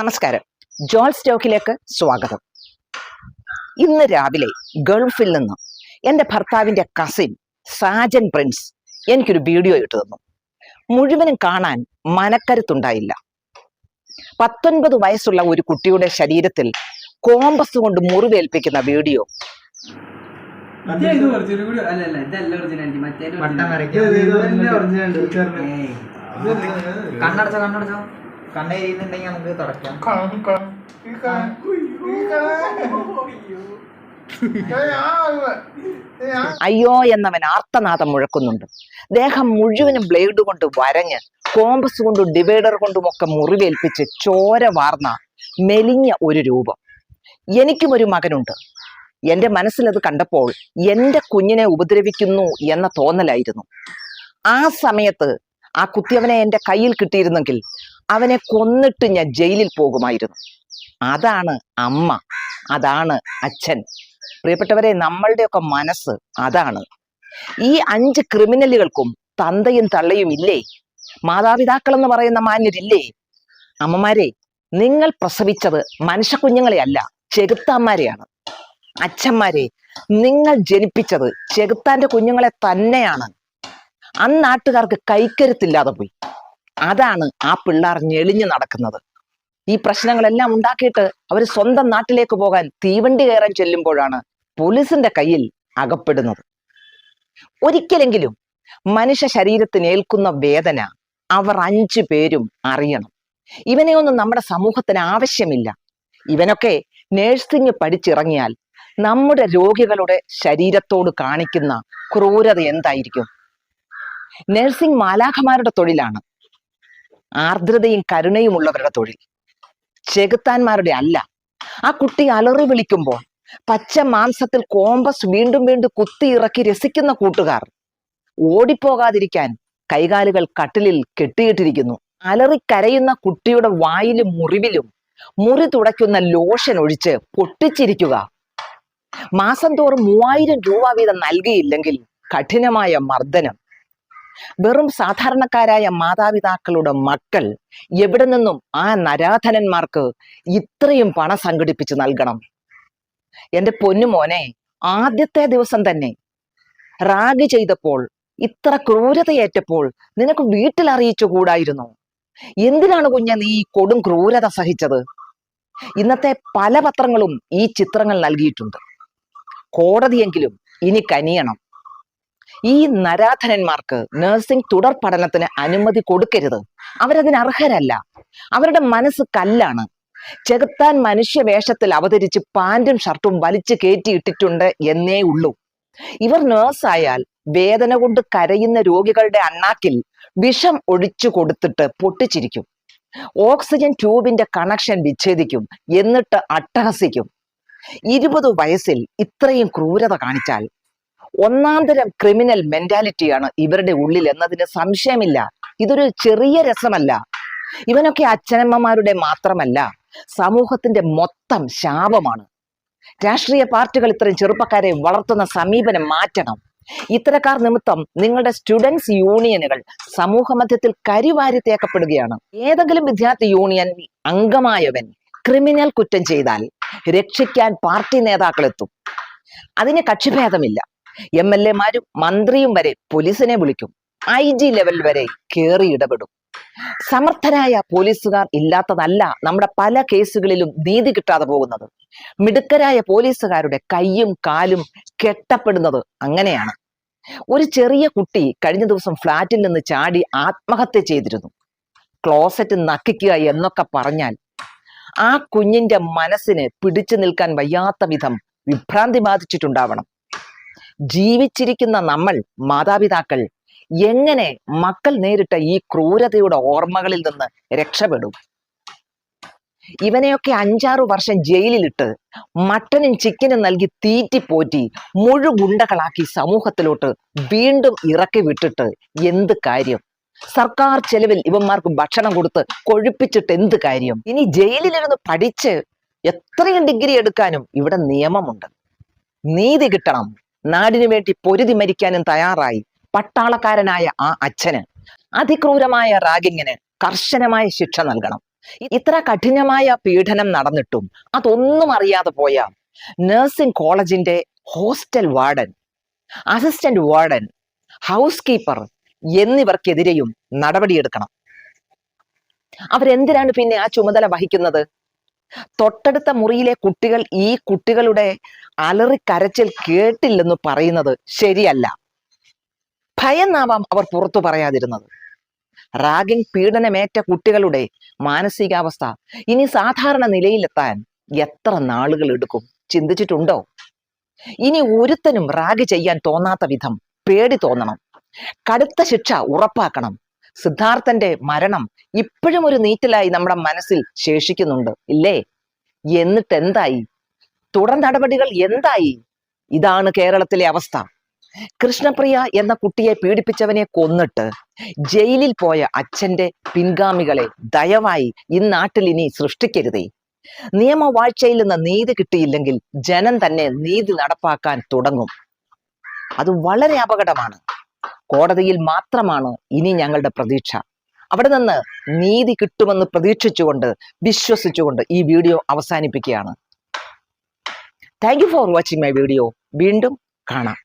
നമസ്കാരം. ജോൾ സ്റ്റോക്കിലേക്ക് സ്വാഗതം. ഇന്ന് രാവിലെ ഗൾഫിൽ നിന്ന് എന്റെ ഭർത്താവിന്റെ കസിൻ സാജൻ പ്രിൻസ് എനിക്കൊരു വീഡിയോ ഇട്ടു തന്നു. മുഴുവനും കാണാൻ മനക്കരുത്തുണ്ടായില്ല. പത്തൊൻപത് വയസ്സുള്ള ഒരു കുട്ടിയുടെ ശരീരത്തിൽ കോമ്പസ് കൊണ്ട് മുറിവേൽപ്പിക്കുന്ന വീഡിയോ കണ്ണടച്ചോ കണ്ണടച്ചോ. കണ്ണെരിയുന്നുണ്ടെങ്കിൽ നമുക്ക് തുടക്കാം അയ്യോ എന്നവൻ ആർത്തനാഥം മുഴക്കുന്നുണ്ട്. ദേഹം മുഴുവനും ബ്ലേഡ് കൊണ്ട് വരഞ്ഞ് കോമ്പസ് കൊണ്ടും ഡിവൈഡർ കൊണ്ടും ഒക്കെ മുറിവേൽപ്പിച്ച് ചോര വാർന്ന മെലിഞ്ഞ ഒരു രൂപം. എനിക്കും ഒരു മകനുണ്ട്. എന്റെ മനസ്സിലത് കണ്ടപ്പോൾ എന്റെ കുഞ്ഞിനെ ഉപദ്രവിക്കുന്നു എന്ന തോന്നലായിരുന്നു. ആ സമയത്ത് ആ കുത്തിയവനെ എന്റെ കയ്യിൽ കിട്ടിയിരുന്നെങ്കിൽ അവനെ കൊന്നിട്ട് ഞാൻ ജയിലിൽ പോകുമായിരുന്നു. അതാണ് അമ്മ അതാണ് അച്ഛൻ. പ്രിയപ്പെട്ടവരെ നമ്മളുടെയൊക്കെ മനസ്സ് അതാണ്. ഈ അഞ്ച് ക്രിമിനലുകൾക്കും തന്തയും തള്ളയും ഇല്ലേ? മാതാപിതാക്കൾ എന്ന് പറയുന്ന മാന്യരില്ലേ? അമ്മമാരെ നിങ്ങൾ പ്രസവിച്ചത് മനുഷ്യ കുഞ്ഞുങ്ങളെ അല്ല ചെകുത്താന്മാരെയാണ്. അച്ഛന്മാരെ നിങ്ങൾ ജനിപ്പിച്ചത് ചെകുത്താന്റെ കുഞ്ഞുങ്ങളെ തന്നെയാണ്. അന്നാട്ടുകാർക്ക് കൈക്കരുത്തില്ലാതെ പോയി. അതാണ് ആ പിള്ളേർ ഞെളിഞ്ഞു നടക്കുന്നത്. ഈ പ്രശ്നങ്ങളെല്ലാം ഉണ്ടാക്കിയിട്ട് അവർ സ്വന്തം നാട്ടിലേക്ക് പോകാൻ തീവണ്ടി കയറാൻ ചെല്ലുമ്പോഴാണ് പോലീസിന്റെ കയ്യിൽ അകപ്പെടുന്നത്. ഒരിക്കലെങ്കിലും മനുഷ്യ ശരീരത്തിന് ഏൽക്കുന്ന വേദന അവർ അഞ്ചു പേരും അറിയണം. ഇവനെയൊന്നും നമ്മുടെ സമൂഹത്തിന് ആവശ്യമില്ല. ഇവനൊക്കെ നേഴ്സിംഗ് പഠിച്ചിറങ്ങിയാൽ നമ്മുടെ രോഗികളുടെ ശരീരത്തോട് കാണിക്കുന്ന ക്രൂരത എന്തായിരിക്കും? നഴ്സിംഗ് മാലാഖമാരുടെ തൊഴിലാണ്. ആർദ്രതയും കരുണയുമുള്ളവരുടെ തൊഴിൽ. ചെകുത്താന്മാരുടെ അല്ല. ആ കുട്ടി അലറി വിളിക്കുമ്പോൾ പച്ച മാംസത്തിൽ കോമ്പസ് വീണ്ടും വീണ്ടും കുത്തി ഇറക്കി രസിക്കുന്ന കൂട്ടുകാർ ഓടിപ്പോകാതിരിക്കാൻ കൈകാലുകൾ കട്ടിലിൽ കെട്ടിയിട്ടിരിക്കുന്നു. അലറി കരയുന്ന കുട്ടിയുടെ വായിലും മുറിവിലും മുറി തുടയ്ക്കുന്ന ലോഷൻ ഒഴിച്ച് പൊട്ടിച്ചിരിക്കുക. മാസം തോറും മൂവായിരം രൂപ വീതം നൽകിയില്ലെങ്കിൽ കഠിനമായ മർദ്ദനം. വെറും സാധാരണക്കാരായ മാതാപിതാക്കളുടെ മക്കൾ എവിടെ നിന്നും ആ നരാധനന്മാർക്ക് ഇത്രയും പണം സംഘടിപ്പിച്ച് നൽകണം? എന്റെ പൊന്നുമോനെ ആദ്യത്തെ ദിവസം തന്നെ റാഗ് ചെയ്തപ്പോൾ ഇത്ര ക്രൂരതയേറ്റപ്പോൾ നിനക്ക് വീട്ടിൽ അറിയിച്ചുകൂടായിരുന്നു എന്തിനാണ് കുഞ്ഞെ നീ കൊടും ക്രൂരത സഹിച്ചത്? ഇന്നത്തെ പല പത്രങ്ങളും ഈ ചിത്രങ്ങൾ നൽകിയിട്ടുണ്ട്. കോടതിയെങ്കിലും ഇനി കനിയണം. ഈ നരാധനന്മാർക്ക് നഴ്സിംഗ് തുടർ പഠനത്തിന് അനുമതി കൊടുക്കരുത്. അവരതിന് അർഹരല്ല. അവരുടെ മനസ്സ് കല്ലാണ്. ചെകുത്താൻ മനുഷ്യ വേഷത്തിൽ അവതരിച്ച് പാൻറും ഷർട്ടും വലിച്ചു കയറ്റിയിട്ടിട്ടുണ്ട് എന്നേ ഉള്ളൂ. ഇവർ നേഴ്സായാൽ വേദന കൊണ്ട് കരയുന്ന രോഗികളുടെ അണ്ണാക്കിൽ വിഷം ഒഴിച്ചു കൊടുത്തിട്ട് പൊട്ടിച്ചിരിക്കും. Oxygen ട്യൂബിന്റെ connection വിച്ഛേദിക്കും. എന്നിട്ട് അട്ടഹസിക്കും. ഇരുപത് വയസ്സിൽ ഇത്രയും ക്രൂരത കാണിച്ചാൽ ഒന്നാന്തരം ക്രിമിനൽ മെന്റാലിറ്റിയാണ് ഇവരുടെ ഉള്ളിൽ എന്നതിന് സംശയമില്ല. ഇതൊരു ചെറിയ രസമല്ല. ഇവനൊക്കെ അച്ഛനമ്മമാരുടെ മാത്രമല്ല സമൂഹത്തിന്റെ മൊത്തം ശാപമാണ്. രാഷ്ട്രീയ പാർട്ടികൾ ഇത്തരം ചെറുപ്പക്കാരെ വളർത്തുന്ന സമീപനം മാറ്റണം. ഇത്തരക്കാർ നിമിത്തം നിങ്ങളുടെ സ്റ്റുഡൻസ് യൂണിയനുകൾ സമൂഹ മധ്യത്തിൽ കരിവാരി തേക്കപ്പെടുകയാണ്. ഏതെങ്കിലും വിദ്യാർത്ഥി യൂണിയൻ അംഗമായവൻ ക്രിമിനൽ കുറ്റം ചെയ്താൽ രക്ഷിക്കാൻ പാർട്ടി നേതാക്കൾ എത്തും. അതിന് കക്ഷിഭേദമില്ല. എം എൽ എമാരും മന്ത്രിയും വരെ പോലീസിനെ വിളിക്കും. ഐ ജി ലെവൽ വരെ കയറി ഇടപെടും. സമർത്ഥരായ പോലീസുകാർ ഇല്ലാത്തതല്ല നമ്മുടെ പല കേസുകളിലും നീതി കിട്ടാതെ പോകുന്നത്. മിടുക്കരായ പോലീസുകാരുടെ കൈയും കാലും കെട്ടപ്പെടുന്നത് അങ്ങനെയാണ്. ഒരു ചെറിയ കുട്ടി കഴിഞ്ഞ ദിവസം ഫ്ളാറ്റിൽ നിന്ന് ചാടി ആത്മഹത്യ ചെയ്തിരുന്നു. ക്ലോസറ്റ് നക്കിക്കുക എന്നൊക്കെ പറഞ്ഞാൽ ആ കുഞ്ഞിന്റെ മനസ്സിന് പിടിച്ചു നിൽക്കാൻ വയ്യാത്ത വിധം വിഭ്രാന്തി ബാധിച്ചിട്ടുണ്ടാവണം. ജീവിച്ചിരിക്കുന്ന നമ്മൾ മാതാപിതാക്കൾ എങ്ങനെ മക്കൾ നേരിട്ട ഈ ക്രൂരതയുടെ ഓർമ്മകളിൽ നിന്ന് രക്ഷപ്പെടും? ഇവനെയൊക്കെ അഞ്ചാറു വർഷം ജയിലിലിട്ട് മട്ടനും ചിക്കനും നൽകി തീറ്റിപ്പോറ്റി മുഴുകുണ്ടകളാക്കി സമൂഹത്തിലോട്ട് വീണ്ടും ഇറക്കി വിട്ടിട്ട് എന്ത് കാര്യം? സർക്കാർ ചെലവിൽ ഇവന്മാർക്ക് ഭക്ഷണം കൊടുത്ത് കൊഴുപ്പിച്ചിട്ട് എന്ത് കാര്യം? ഇനി ജയിലിലിരുന്ന് പഠിച്ച് എത്രയും ഡിഗ്രി എടുക്കാനും ഇവിടെ നിയമമുണ്ട്. നീതി കിട്ടണം. നാടിനു വേണ്ടി പൊരുതി മരിക്കാനും തയ്യാറായി പട്ടാളക്കാരനായ ആ അച്ഛന്. അതിക്രൂരമായ റാഗിങ്ങിന് കർശനമായ ശിക്ഷ നൽകണം. ഇത്ര കഠിനമായ പീഡനം നടന്നിട്ടും അതൊന്നും അറിയാതെ പോയ നഴ്സിംഗ് കോളേജിന്റെ hostel warden assistant warden housekeeper എന്നിവർക്കെതിരെയും നടപടിയെടുക്കണം. അവരെന്തിനാണ് പിന്നെ ആ ചുമതല വഹിക്കുന്നത്? തൊട്ടടുത്ത മുറിയിലെ കുട്ടികൾ ഈ കുട്ടികളുടെ അലറി കരച്ചിൽ കേട്ടില്ലെന്ന് പറയുന്നത് ശരിയല്ല. ഭയന്നാവാം അവർ പുറത്തു പറയാതിരുന്നത്. റാഗിംഗ് പീഡനമേറ്റ കുട്ടികളുടെ മാനസികാവസ്ഥ ഇനി സാധാരണ നിലയിലെത്താൻ എത്ര നാളുകൾ എടുക്കും? ചിന്തിച്ചിട്ടുണ്ടോ? ഇനി ഒരുത്തനും റാഗ് ചെയ്യാൻ തോന്നാത്ത വിധം പേടി തോന്നണം. കടുത്ത ശിക്ഷ ഉറപ്പാക്കണം. സിദ്ധാർത്ഥന്റെ മരണം ഇപ്പോഴും ഒരു നീറ്റലായി നമ്മുടെ മനസ്സിൽ ശേഷിക്കുന്നുണ്ട്. ഇല്ലേ? എന്നിട്ട് എന്തായി തുടർ നടപടികൾ എന്തായി? ഇതാണ് കേരളത്തിലെ അവസ്ഥ. കൃഷ്ണപ്രിയ എന്ന കുട്ടിയെ പീഡിപ്പിച്ചവനെ കൊന്നിട്ട് ജയിലിൽ പോയ അച്ഛന്റെ പിൻഗാമികളെ ദയവായി ഈ നാട്ടിൽ ഇനി സൃഷ്ടിക്കരുതേ. നിയമവാഴ്ചയിൽ നിന്ന് നീതി കിട്ടിയില്ലെങ്കിൽ ജനം തന്നെ നീതി നടപ്പാക്കാൻ തുടങ്ങും. അത് വളരെ അപകടമാണ്. കോടതിയിൽ മാത്രമാണ് ഇനി ഞങ്ങളുടെ പ്രതീക്ഷ? അവിടെ നിന്ന് നീതി കിട്ടുമെന്ന് പ്രതീക്ഷിച്ചുകൊണ്ട് വിശ്വസിച്ചുകൊണ്ട് ഈ വീഡിയോ അവസാനിപ്പിക്കുകയാണ്. Thank for watching my video വീണ്ടും കാണാം.